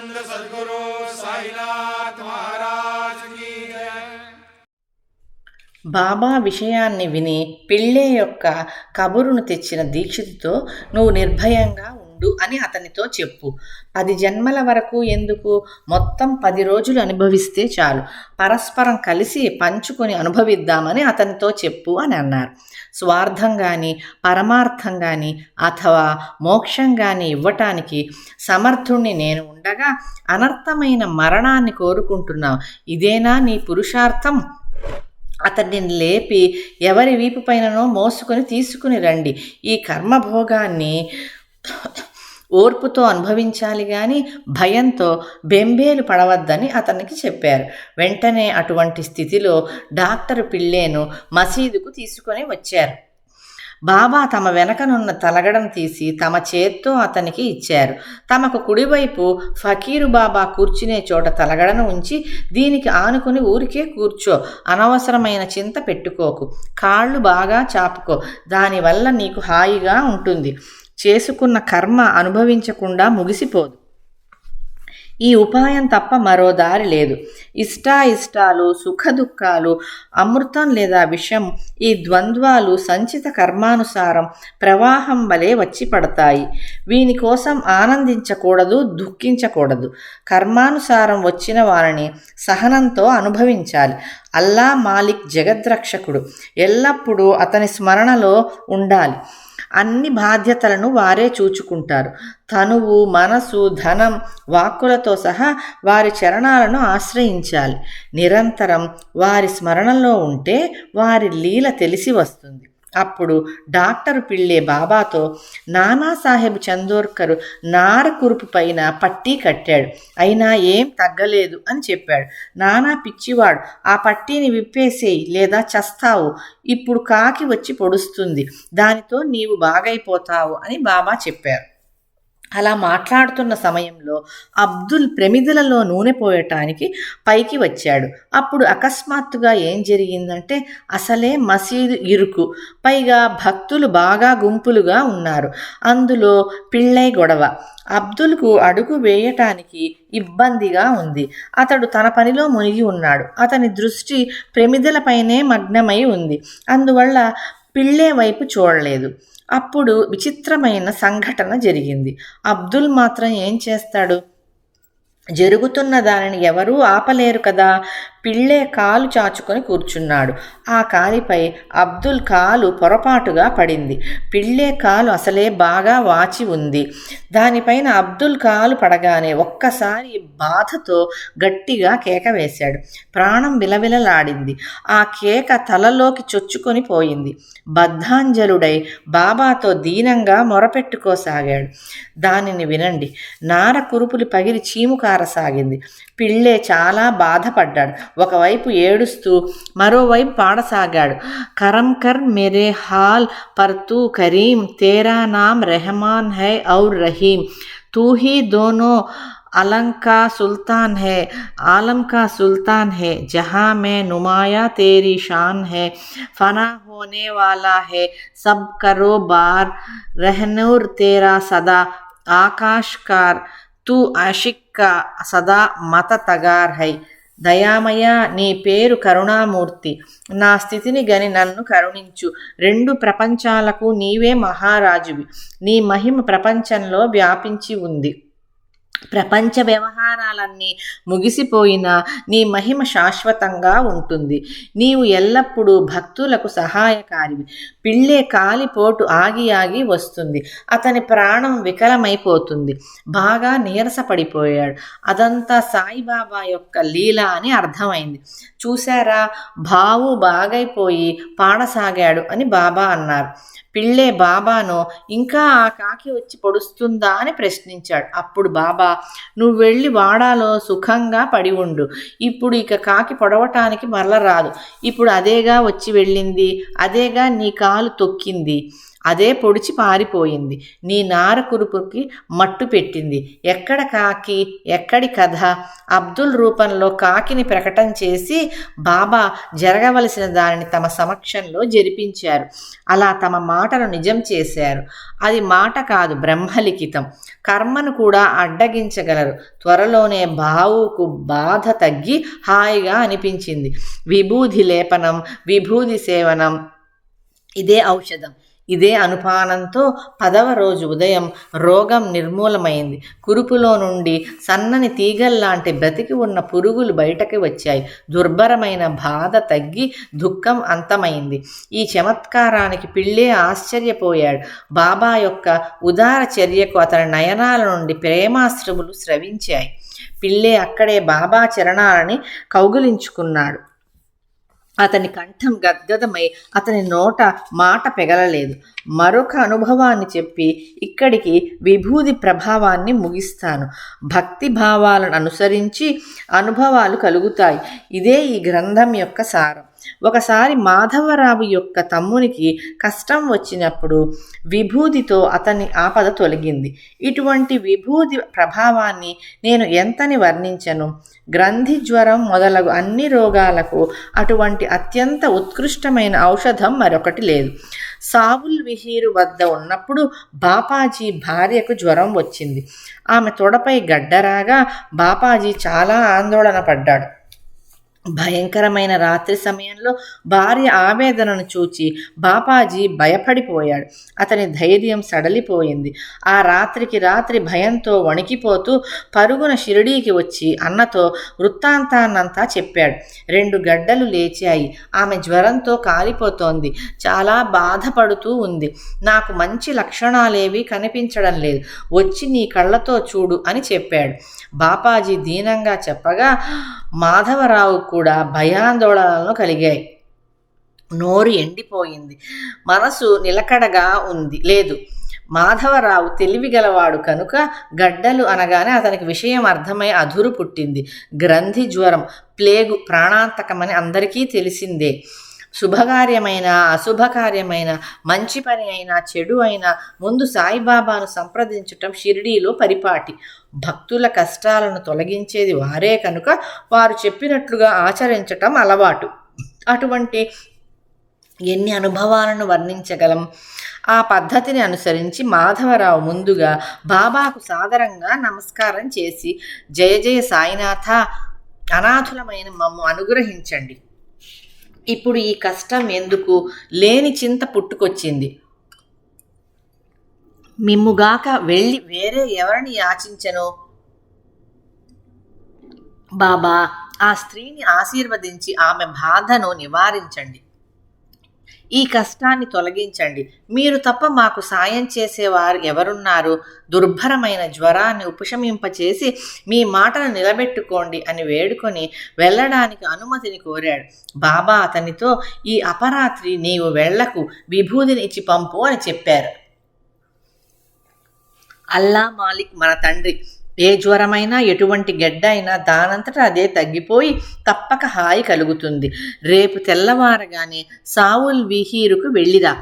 सच्चिदानंद सदगुरु साईनाथ महाराज की जय బాబా విషయాన్ని విని పిళ్ళే యొక్క కబురును తెచ్చిన దీక్షితుతో నువ్వు నిర్భయంగా ఉండు అని అతనితో చెప్పు. పది జన్మల వరకు ఎందుకు? మొత్తం పది రోజులు అనుభవిస్తే చాలు. పరస్పరం కలిసి పంచుకొని అనుభవిద్దామని అతనితో చెప్పు అని అన్నారు. స్వార్థం కానీ పరమార్థం కానీ అథవా మోక్షం కానీ ఇవ్వటానికి సమర్థుణ్ణి నేను ఉండగా అనర్థమైన మరణాన్ని కోరుకుంటున్నావు. ఇదేనా నీ పురుషార్థం? అతన్ని లేపి ఎవరి వీపు పైననో మోసుకొని తీసుకుని రండి. ఈ కర్మభోగాన్ని ఓర్పుతో అనుభవించాలి కానీ భయంతో బెంబేలు పడవద్దని అతనికి చెప్పారు. వెంటనే అటువంటి స్థితిలో డాక్టర్ పిల్లేను మసీదుకు తీసుకొని వచ్చారు. బాబా తమ వెనకనున్న తలగడం తీసి తమ చేత్తో అతనికి ఇచ్చారు. తమకు కుడివైపు ఫకీరు బాబా కూర్చునే చోట తలగడను ఉంచి దీనికి ఆనుకుని ఊరికే కూర్చో అనవసరమైన చింత పెట్టుకోకు కాళ్ళు బాగా చాపుకో దానివల్ల నీకు హాయిగా ఉంటుంది. చేసుకున్న కర్మ అనుభవించకుండా ముగిసిపోదు. ఈ ఉపాయం తప్ప మరో దారి లేదు. ఇష్టాయిష్టాలు సుఖదుఖాలు అమృతం లేదా విషం ఈ ద్వంద్వాలు సంచిత కర్మానుసారం ప్రవాహం వలె వచ్చి పడతాయి. వీని కోసం ఆనందించకూడదు దుఃఖించకూడదు. కర్మానుసారం వచ్చిన వారిని సహనంతో అనుభవించాలి. అల్లా మాలిక్ జగద్రక్షకుడు ఎల్లప్పుడూ అతని స్మరణలో ఉండాలి. అన్ని బాధ్యతలను వారే చూచుకుంటారు. తనువు మనసు ధనం వాక్కులతో సహా వారి చరణాలను ఆశ్రయించాలి. నిరంతరం వారి స్మరణలో ఉంటే వారి లీల తెలిసి వస్తుంది. అప్పుడు డాక్టర్ పిళ్ళే బాబాతో నానాసాహెబ్ చందోర్కర్ నార కురుపు పైన పట్టీ కట్టాడు. అయినా ఏం తగ్గలేదు అని చెప్పాడు. నానా పిచ్చివాడు ఆ పట్టీని విప్పేసేయి లేదా చస్తావు. ఇప్పుడు కాకి వచ్చి పొడుస్తుంది. దానితో నీవు బాగైపోతావు అని బాబా చెప్పారు. అలా మాట్లాడుతున్న సమయంలో అబ్దుల్ ప్రమిదలలో నూనె పోయటానికి పైకి వచ్చాడు. అప్పుడు అకస్మాత్తుగా ఏం జరిగిందంటే అసలే మసీదు ఇరుకు. పైగా భక్తులు బాగా గుంపులుగా ఉన్నారు. అందులో పిళ్ళై గొడవ. అబ్దుల్కు అడుగు వేయటానికి ఇబ్బందిగా ఉంది. అతడు తన పనిలో మునిగి ఉన్నాడు. అతని దృష్టి ప్రమిదలపైనే మగ్నమై ఉంది. అందువల్ల పిళ్ళే వైపు చూడలేదు. అప్పుడు విచిత్రమైన సంఘటన జరిగింది. అబ్దుల్ మాత్రం ఏం చేస్తాడు? జరుగుతున్న దానిని ఎవరూ ఆపలేరు కదా. పిళ్ళే కాలు చాచుకొని కూర్చున్నాడు. ఆ కాలిపై అబ్దుల్ కాలు పొరపాటుగా పడింది. పిళ్ళే కాలు అసలే బాగా వాచి ఉంది. దానిపైన అబ్దుల్ కాలు పడగానే ఒక్కసారి బాధతో గట్టిగా కేక వేశాడు. ప్రాణం విలవిలలాడింది. ఆ కేక తలలోకి చొచ్చుకొని పోయింది. బద్ధాంజలుడై బాబాతో దీనంగా మొరపెట్టుకోసాగాడు. దానిని వినండి. నార కురుపులు పగిలి చీము కారసాగింది. పిళ్ళే చాలా బాధపడ్డాడు. ఒకవైపు ఏడుస్తూ మరోవైపు పాడసాగాడు కరం కర్ మెరే హాల్ పర్ తూ కరీం తేరా నామ్ రెహమాన్ హై ఔర్ రహీం తూ హీ దోనో अलम का सुल्तान है आलम का सुल्तान है जहाँ में नुमाया तेरी शान है फना होने वाला है सब करो बार रहनूर तेरा सदा आकाशकार तू आशिक का सदा मत तगार है దయామయ నీ పేరు కరుణామూర్తి. నా స్థితిని గని నన్ను కరుణించు. రెండు ప్రపంచాలకు నీవే మహారాజువి. నీ మహిమ ప్రపంచంలో వ్యాపించి ఉంది. ప్రపంచ వ్యవహారాలన్నీ ముగిసిపోయినా నీ మహిమ శాశ్వతంగా ఉంటుంది. నీవు ఎల్లప్పుడూ భక్తులకు సహాయకారివి. పిళ్ళే కాలిపోటు ఆగి ఆగి వస్తుంది. అతని ప్రాణం వికలమైపోతుంది. బాగా నీరసపడిపోయాడు. అదంతా సాయిబాబా యొక్క లీల అని అర్థమైంది. చూశారా? బావు బాగైపోయి పాడసాగాడు అని బాబా అన్నారు. పిళ్ళే బాబాను ఇంకా ఆ కాకి వచ్చి పొడుస్తుందా అని ప్రశ్నించాడు. అప్పుడు బాబా నువ్వు వెళ్ళి వాడాలో సుఖంగా పడి ఉండు. ఇప్పుడు ఇక కాకి పొడవటానికి మరల రాదు. ఇప్పుడు అదేగా వచ్చి వెళ్ళింది? అదేగా నీ కా కాలు తొక్కింది. అదే పొడిచి పారిపోయింది. నీ నార కురుపుకి మట్టు పెట్టింది. ఎక్కడ కాకి? ఎక్కడి కథ? అబ్దుల్ రూపంలో కాకిని ప్రకటన చేసి బాబా జరగవలసిన దానిని తమ సమక్షంలో జరిపించారు. అలా తమ మాటను నిజం చేశారు. అది మాట కాదు బ్రహ్మలిఖితం. కర్మను కూడా అడ్డగించగలరు. త్వరలోనే బావుకు బాధ తగ్గి హాయిగా అనిపించింది. విభూది లేపనం విభూది సేవనం ఇదే ఔషధం. ఇదే అనుపానంతో పదవ రోజు ఉదయం రోగం నిర్మూలమైంది. కురుపులో నుండి సన్నని తీగల్లాంటి బ్రతికి ఉన్న పురుగులు బయటకు వచ్చాయి. దుర్భరమైన బాధ తగ్గి దుఃఖం అంతమైంది. ఈ చమత్కారానికి పిళ్ళే ఆశ్చర్యపోయాడు. బాబా యొక్క ఉదార చర్యకు అతని నయనాల నుండి ప్రేమాశ్రములు స్రవించాయి. పిల్లే అక్కడే బాబా చరణాలని కౌగులించుకున్నాడు. అతని కంఠం గద్గదమై అతని నోట మాట పెగలలేదు. మరొక అనుభవాన్ని చెప్పి ఇక్కడికి విభూది ప్రభావాన్ని ముగిస్తాను. భక్తి భావాలను అనుసరించి అనుభవాలు కలుగుతాయి. ఇదే ఈ గ్రంథం యొక్క సారం. ఒకసారి మాధవరావు యొక్క తమ్మునికి కష్టం వచ్చినప్పుడు విభూదితో అతని ఆపద తొలగింది. ఇటువంటి విభూది ప్రభావాన్ని నేను ఎంతని వర్ణించను? గ్రంథి జ్వరం మొదలగు అన్ని రోగాలకు అటువంటి అత్యంత ఉత్కృష్టమైన ఔషధం మరొకటి లేదు. సావుల్ విహీరు వద్ద ఉన్నప్పుడు బాపాజీ భార్యకు జ్వరం వచ్చింది. ఆమె తొడపై గడ్డరాగా బాపాజీ చాలా ఆందోళన పడ్డాడు. భయంకరమైన రాత్రి సమయంలో భార్య ఆవేదనను చూచి బాపాజీ భయపడిపోయాడు. అతని ధైర్యం సడలిపోయింది. ఆ రాత్రికి రాత్రి భయంతో వణికిపోతూ పరుగున షిరిడీకి వచ్చి అన్నతో వృత్తాంతాన్నంతా చెప్పాడు. రెండు గడ్డలు లేచాయి. ఆమె జ్వరంతో కాలిపోతోంది. చాలా బాధపడుతూ ఉంది. నాకు మంచి లక్షణాలేవి కనిపించడం లేదు. వచ్చి నీ కళ్ళతో చూడు అని చెప్పాడు. బాపాజీ దీనంగా చెప్పగా మాధవరావు కూడా భయాందోళనలు కలిగాయి. నోరు ఎండిపోయింది. మనసు నిలకడగా ఉంది. లేదు. మాధవరావు తెలివిగలవాడు కనుక గడ్డలు అనగానే అతనికి విషయం అర్థమై అధురు పుట్టింది. గ్రంథి జ్వరం ప్లేగు ప్రాణాంతకమని అందరికీ తెలిసిందే. శుభకార్యమైన అశుభకార్యమైన మంచి పని అయినా చెడు అయినా ముందు సాయిబాబాను సంప్రదించటం షిరిడీలో పరిపాటి. భక్తుల కష్టాలను తొలగించేది వారే కనుక వారు చెప్పినట్లుగా ఆచరించటం అలవాటు. అటువంటి ఎన్ని అనుభవాలను వర్ణించగలం? ఆ పద్ధతిని అనుసరించి మాధవరావు ముందుగా బాబాకు సాదరంగా నమస్కారం చేసి జయ జయ సాయినాథ అనాథులమైన మమ్ము అనుగ్రహించండి. ఇప్పుడు ఈ కష్టం ఎందుకు? లేని చింత పుట్టుకొచ్చింది. మిమ్ముగాక వెళ్ళి వేరే ఎవరిని యాచించను? బాబా ఆ స్త్రీని ఆశీర్వదించి ఆమె బాధను నివారించండి. ఈ కష్టాన్ని తొలగించండి. మీరు తప్ప మాకు సాయం చేసేవారు ఎవరున్నారు? దుర్భరమైన జ్వరాన్ని ఉపశమింపచేసి మీ మాటను నిలబెట్టుకోండి అని వేడుకొని వెళ్ళడానికి అనుమతిని కోరాడు. బాబా అతనితో ఈ అపరాత్రి నీవు వెళ్ళకు విభూదిని ఇచ్చి పంపు అని చెప్పారు. అల్లా మాలిక్ మన తండ్రి. ఏ జ్వరమైనా ఎటువంటి గెడ్డ అయినా దానంతటా అదే తగ్గిపోయి తప్పక హాయి కలుగుతుంది. రేపు తెల్లవారగానే సావుల్ విహీరుకు వెళ్ళిరా.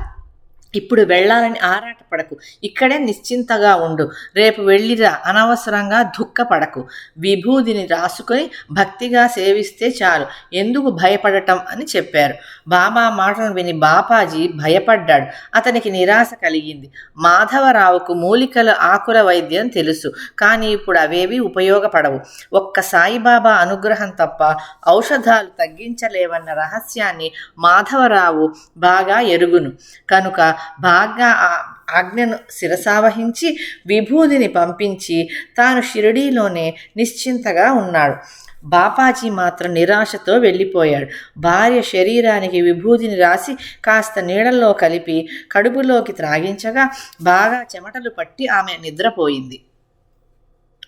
ఇప్పుడు వెళ్ళాలని ఆరాటపడకు. ఇక్కడే నిశ్చింతగా ఉండు. రేపు వెళ్ళిరా. అనవసరంగా దుఃఖపడకు. విభూదిని రాసుకొని భక్తిగా సేవిస్తే చాలు. ఎందుకు భయపడటం అని చెప్పారు. బాబా మాటను విని బాపాజీ భయపడ్డాడు. అతనికి నిరాశ కలిగింది. మాధవరావుకు మూలికల ఆకుల వైద్యం తెలుసు. కానీ ఇప్పుడు అవేవి ఉపయోగపడవు. ఒక్క సాయిబాబా అనుగ్రహం తప్ప ఔషధాలు తగ్గించలేవన్న రహస్యాన్ని మాధవరావు బాగా ఎరుగును. కనుక బాగా ఆ- ఆజ్ఞను శిరసావహించి విభూదిని పంపించి తాను షిరిడీలోనే నిశ్చింతగా ఉన్నాడు. బాపాజీ మాత్రం నిరాశతో వెళ్ళిపోయాడు. భార్య శరీరానికి విభూదిని రాసి కాస్త నీడల్లో కలిపి కడుపులోకి త్రాగించగా బాగా చెమటలు పట్టి ఆమె నిద్రపోయింది.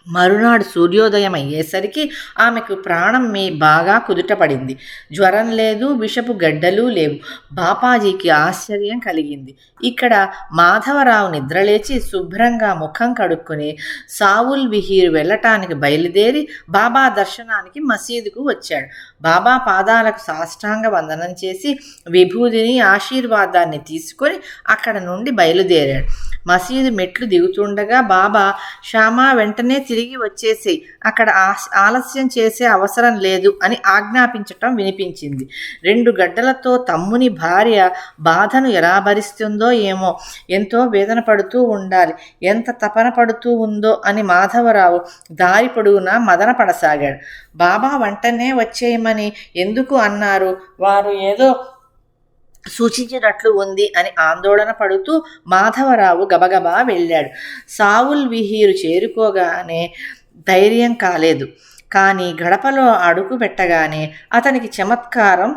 మరునాడు సూర్యోదయం అయ్యేసరికి ఆమెకు ప్రాణం మీ బాగా కుదుటపడింది. జ్వరం లేదు విషపు గడ్డలు లేవు. బాపాజీకి ఆశ్చర్యం కలిగింది. ఇక్కడ మాధవరావు నిద్రలేచి శుభ్రంగా ముఖం కడుక్కుని సావుల్ విహీర్ వెళ్ళటానికి బయలుదేరి బాబా దర్శనానికి మసీదుకు వచ్చాడు. బాబా పాదాలకు సాష్టాంగ వందనం చేసి విభూదిని ఆశీర్వాదాన్ని తీసుకొని అక్కడ నుండి బయలుదేరాడు. మసీదు మెట్లు దిగుతుండగా బాబా శ్యామా వెంటనే తిరిగి వచ్చేసి అక్కడ ఆలస్యం చేసే అవసరం లేదు అని ఆజ్ఞాపించటం వినిపించింది. రెండు గడ్డలతో తమ్ముని భార్య బాధను ఎలా భరిస్తుందో ఏమో. ఎంతో వేదన పడుతూ ఉండాలి. ఎంత తపన పడుతూ ఉందో అని మాధవరావు దారి పొడుగునా మదన పడసాగాడు. బాబా వెంటనే వచ్చేయమని ఎందుకు అన్నారు? వారు ఏదో సూచించినట్లు ఉంది అని ఆందోళన పడుతూ మాధవరావు గబగబా వెళ్ళాడు. సావుల్ విహీరు చేరుకోగానే ధైర్యం కాలేదు. కానీ గడపలో అడుగు పెట్టగానే అతనికి చమత్కారం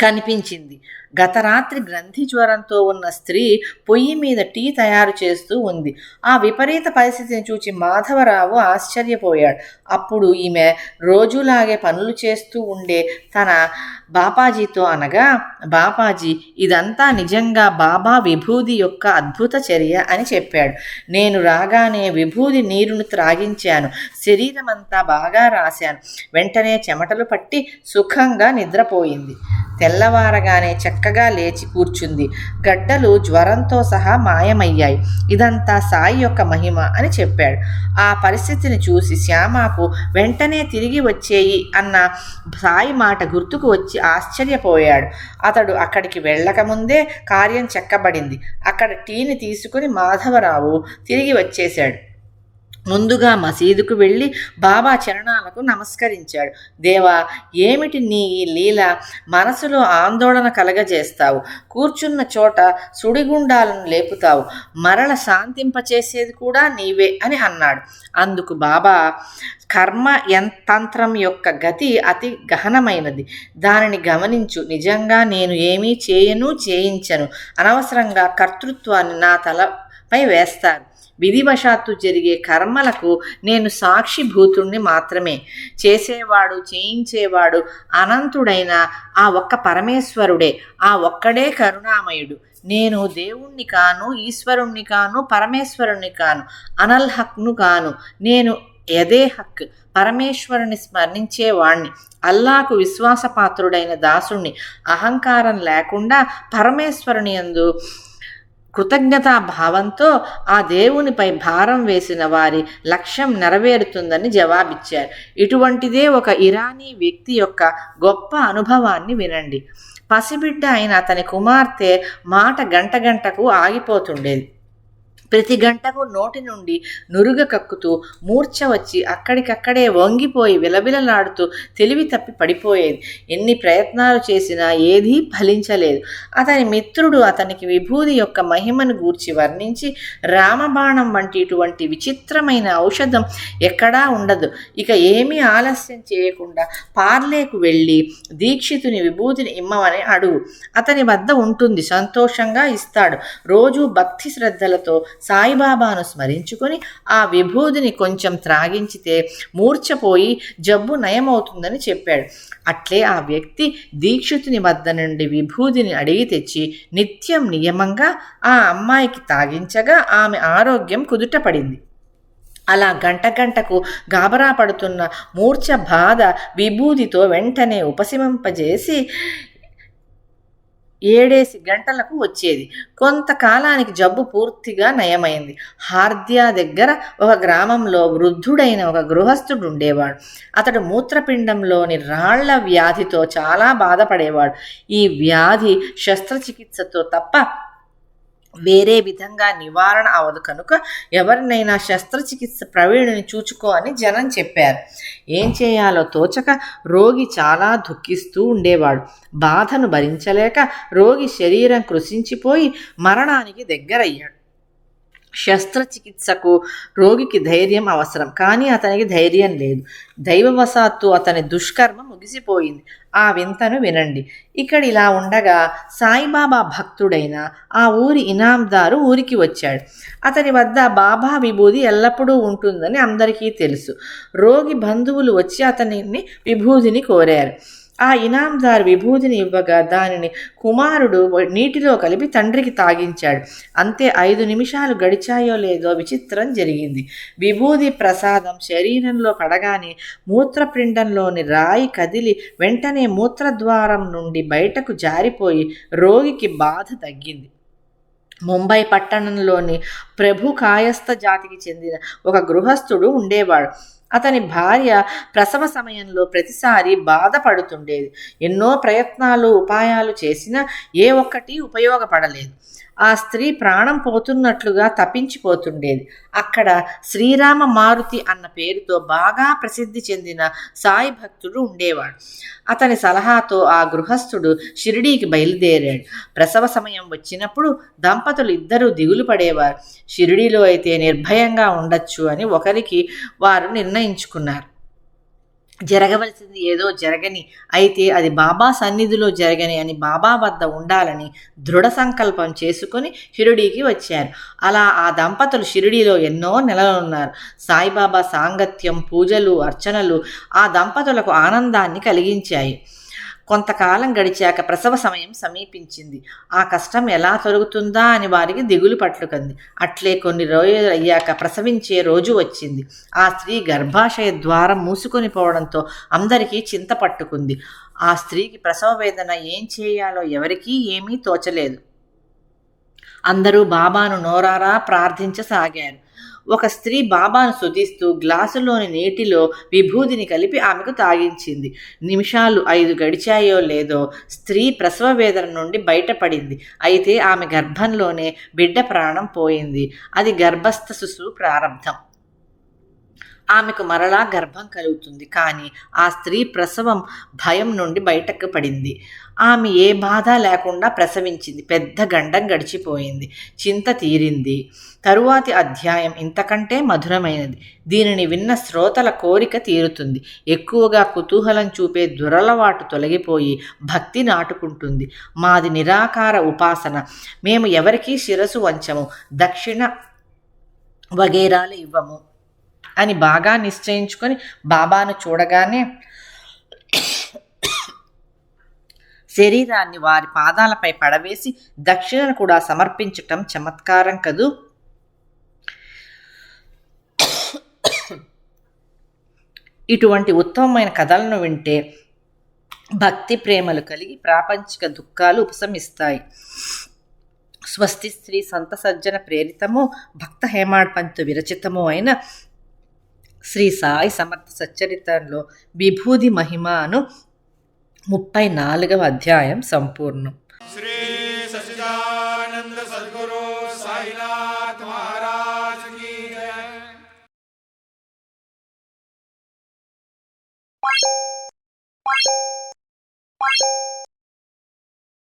కనిపించింది. గత రాత్రి గ్రంథి జ్వరంతో ఉన్న స్త్రీ పొయ్యి మీద టీ తయారు చేస్తూ ఉంది. ఆ విపరీత పరిస్థితిని చూచి మాధవరావు ఆశ్చర్యపోయాడు. అప్పుడు ఈమె రోజులాగే పనులు చేస్తూ ఉండే తన బాపాజీతో అనగా బాపాజీ ఇదంతా నిజంగా బాబా విభూది యొక్క అద్భుత చర్య అని చెప్పాడు. నేను రాగానే విభూది నీరును త్రాగించాను. శరీరమంతా బాగా రాశాను. వెంటనే చెమటలు పట్టి సుఖంగా నిద్రపోయింది. తెల్లవారగానే చక్కగా లేచి కూర్చుంది. గడ్డలు జ్వరంతో సహా మాయమయ్యాయి. ఇదంతా సాయి యొక్క మహిమ అని చెప్పాడు. ఆ పరిస్థితిని చూసి శ్యామకు వెంటనే తిరిగి వచ్చేయి అన్న సాయి మాట గుర్తుకు వచ్చి ఆశ్చర్యపోయాడు. అతడు అక్కడికి వెళ్ళకముందే కార్యం చెక్కబడింది. అక్కడ టీని తీసుకుని మాధవరావు తిరిగి వచ్చేశాడు. ముందుగా మసీదుకు వెళ్ళి బాబా చరణాలకు నమస్కరించాడు. దేవా ఏమిటి నీ ఈ లీల? మనసులో ఆందోళన కలగజేస్తావు. కూర్చున్న చోట సుడిగుండాలను లేపుతావు. మరల శాంతింపచేసేది కూడా నీవే అని అన్నాడు. అందుకు బాబా కర్మ తంత్రం యొక్క గతి అతి గహనమైనది. దానిని గమనించు. నిజంగా నేను ఏమీ చేయను చేయించను. అనవసరంగా కర్తృత్వాన్ని నా తల పై వేస్తారు. విధివశాత్తు జరిగే కర్మలకు నేను సాక్షిభూతుణ్ణి మాత్రమే. చేసేవాడు చేయించేవాడు అనంతుడైన ఆ ఒక్క పరమేశ్వరుడే ఆ ఒక్కడే కరుణామయుడు. నేను దేవుణ్ణి కాను ఈశ్వరుణ్ణి కాను పరమేశ్వరుణ్ణి కాను అనల్హక్ను కాను. నేను ఎదే హక్ పరమేశ్వరుని స్మరించేవాణ్ణి. అల్లాకు విశ్వాసపాత్రుడైన దాసుణ్ణి. అహంకారం లేకుండా పరమేశ్వరుని యందు కృతజ్ఞతా భావంతో ఆ దేవునిపై భారం వేసిన వారి లక్ష్యం నెరవేరుతుందని జవాబిచ్చారు. ఇటువంటిదే ఒక ఇరానీ వ్యక్తి యొక్క గొప్ప అనుభవాన్ని వినండి. పసిబిడ్డ అయిన అతని కుమార్తె మాట గంట గంటకు ఆగిపోతుండేది. ప్రతి గంటకు నోటి నుండి నురుగ కక్కుతూ మూర్ఛ వచ్చి అక్కడికక్కడే వంగిపోయి విలవిలలాడుతూ తెలివి తప్పి పడిపోయేది. ఎన్ని ప్రయత్నాలు చేసినా ఏదీ ఫలించలేదు. అతని మిత్రుడు అతనికి విభూది యొక్క మహిమను గూర్చి వర్ణించి రామబాణం వంటి ఇటువంటి విచిత్రమైన ఔషధం ఎక్కడా ఉండదు. ఇక ఏమీ ఆలస్యం చేయకుండా పార్లేకు వెళ్ళి దీక్షితుని విభూతిని ఇమ్మమని అడుగు. అతని వద్ద ఉంటుంది. సంతోషంగా ఇస్తాడు. రోజు భక్తి శ్రద్ధలతో సాయిబాబాను స్మరించుకొని ఆ విభూదిని కొంచెం త్రాగించితే మూర్ఛపోయి జబ్బు నయమవుతుందని చెప్పాడు. అట్లే ఆ వ్యక్తి దీక్షితుని వద్ద నుండి విభూదిని అడిగి తెచ్చి నిత్యం నియమంగా ఆ అమ్మాయికి తాగించగా ఆమె ఆరోగ్యం కుదుటపడింది. అలా గంట గంటకు గాబరా పడుతున్న మూర్ఛ బాధ విభూదితో వెంటనే ఉపశమింపజేసి ఏడేసి గంటలకు వచ్చేది. కొంతకాలానికి జబ్బు పూర్తిగా నయమైంది. హార్ద్యా దగ్గర ఒక గ్రామంలో వృద్ధుడైన ఒక గృహస్థుడు ఉండేవాడు. అతడు మూత్రపిండంలోని రాళ్ళ వ్యాధితో చాలా బాధపడేవాడు. ఈ వ్యాధి శస్త్రచికిత్సతో తప్ప వేరే విధంగా నివారణ అవదు కనుక ఎవరినైనా శస్త్రచికిత్స ప్రవీణుని చూచుకో అని జనం చెప్పారు. ఏం చేయాలో తోచక రోగి చాలా దుఃఖిస్తూ ఉండేవాడు. బాధను భరించలేక రోగి శరీరం కృషించిపోయి మరణానికి దగ్గరయ్యాడు. శస్త్రచికిత్సకు రోగికి ధైర్యం అవసరం. కానీ అతనికి ధైర్యం లేదు. దైవవశాత్తు అతని దుష్కర్మ ముగిసిపోయింది. ఆ వింతను వినండి. ఇక్కడ ఇలా ఉండగా సాయిబాబా భక్తుడైన ఆ ఊరి ఇనాందారు ఊరికి వచ్చాడు. అతని వద్ద బాబా విభూది ఎల్లప్పుడూ ఉంటుందని అందరికీ తెలుసు. రోగి బంధువులు వచ్చి అతనిని విభూదిని కోరారు. ఆ ఇనాందారు విభూతిని ఇవ్వగా దానిని కుమారుడు నీటిలో కలిపి తండ్రికి తాగించాడు. అంతే ఐదు నిమిషాలు గడిచాయో లేదో విచిత్రం జరిగింది. విభూది ప్రసాదం శరీరంలో పడగానే మూత్రపిండంలోని రాయి కదిలి వెంటనే మూత్రద్వారం నుండి బయటకు జారిపోయి రోగికి బాధ తగ్గింది. ముంబై పట్టణంలోని ప్రభు కాయస్థ జాతికి చెందిన ఒక గృహస్థుడు ఉండేవాడు. అతని భార్య ప్రసవ సమయంలో ప్రతిసారి బాధపడుతుండేది. ఎన్నో ప్రయత్నాలు ఉపాయాలు చేసినా ఏ ఒక్కటి ఉపయోగపడలేదు. ఆ స్త్రీ ప్రాణం పోతున్నట్లుగా తప్పించిపోతుండేది. అక్కడ శ్రీరామ మారుతి అన్న పేరుతో బాగా ప్రసిద్ధి చెందిన సాయి భక్తుడు ఉండేవాడు. అతని సలహాతో ఆ గృహస్థుడు షిరిడీకి బయలుదేరాడు. ప్రసవ సమయం వచ్చినప్పుడు దంపతులు ఇద్దరూ దిగులు పడేవారు. షిరిడీలో అయితే నిర్భయంగా ఉండొచ్చు అని ఒకరికి వారు నిర్ణయించుకున్నారు. జరగవలసింది ఏదో జరగని అయితే అది బాబా సన్నిధిలో జరగని అని బాబా వద్ద ఉండాలని దృఢ సంకల్పం చేసుకుని షిరిడీకి వచ్చారు. అలా ఆ దంపతులు షిరిడీలో ఎన్నో నెలలున్నారు. సాయిబాబా సాంగత్యం పూజలు అర్చనలు ఆ దంపతులకు ఆనందాన్ని కలిగించాయి. కొంతకాలం గడిచాక ప్రసవ సమయం సమీపించింది. ఆ కష్టం ఎలా తొలగుతుందా అని వారికి దిగులు పట్టుకుంది. అట్లే కొన్ని రోజులు అయ్యాక ప్రసవించే రోజు వచ్చింది. ఆ స్త్రీ గర్భాశయ ద్వారం మూసుకొని పోవడంతో అందరికీ చింత పట్టుకుంది. ఆ స్త్రీకి ప్రసవ వేదన ఏం చేయాలో ఎవరికీ ఏమీ తోచలేదు. అందరూ బాబాను నోరారా ప్రార్థించసాగారు. ఒక స్త్రీ బాబాను శుతిస్తూ గ్లాసులోని నీటిలో విభూదిని కలిపి ఆమెకు తాగించింది. నిమిషాలు ఐదు గడిచాయో లేదో స్త్రీ ప్రసవ వేదన నుండి బయటపడింది. అయితే ఆమె గర్భంలోనే బిడ్డ ప్రాణం పోయింది. అది గర్భస్థ శిశువు ప్రారంభం. ఆమెకు మరలా గర్భం కలుగుతుంది. కానీ ఆ స్త్రీ ప్రసవం భయం నుండి బయటకు పడింది. ఆమె ఏ బాధ లేకుండా ప్రసవించింది. పెద్ద గండం గడిచిపోయింది. చింత తీరింది. తరువాతి అధ్యాయం ఇంతకంటే మధురమైనది. దీనిని విన్న శ్రోతల కోరిక తీరుతుంది. ఎక్కువగా కుతూహలం చూపే దురలవాటు తొలగిపోయి భక్తి నాటుకుంటుంది. మాది నిరాకార ఉపాసన. మేము ఎవరికీ శిరసు వంచము. దక్షిణ వగేరాలు ఇవ్వము. అని బాగా నిశ్చయించుకొని బాబాను చూడగానే శరీరాన్ని వారి పాదాలపై పడవేసి దక్షిణను కూడా సమర్పించటం చమత్కారం కదూ. ఇటువంటి ఉత్తమమైన కథలను వింటే భక్తి ప్రేమలు కలిగి ప్రాపంచిక దుఃఖాలు ఉపశమిస్తాయి. స్వస్తి శ్రీ సంత సజ్జన ప్రేరితము భక్త హేమాడ్ పంతు విరచితము అయిన శ్రీ సాయి సమర్థ సచ్చరితంలో విభూది మహిమ అను ముప్పై నాలుగవ అధ్యాయం సంపూర్ణం. శ్రీ సచిదానంద సద్గురు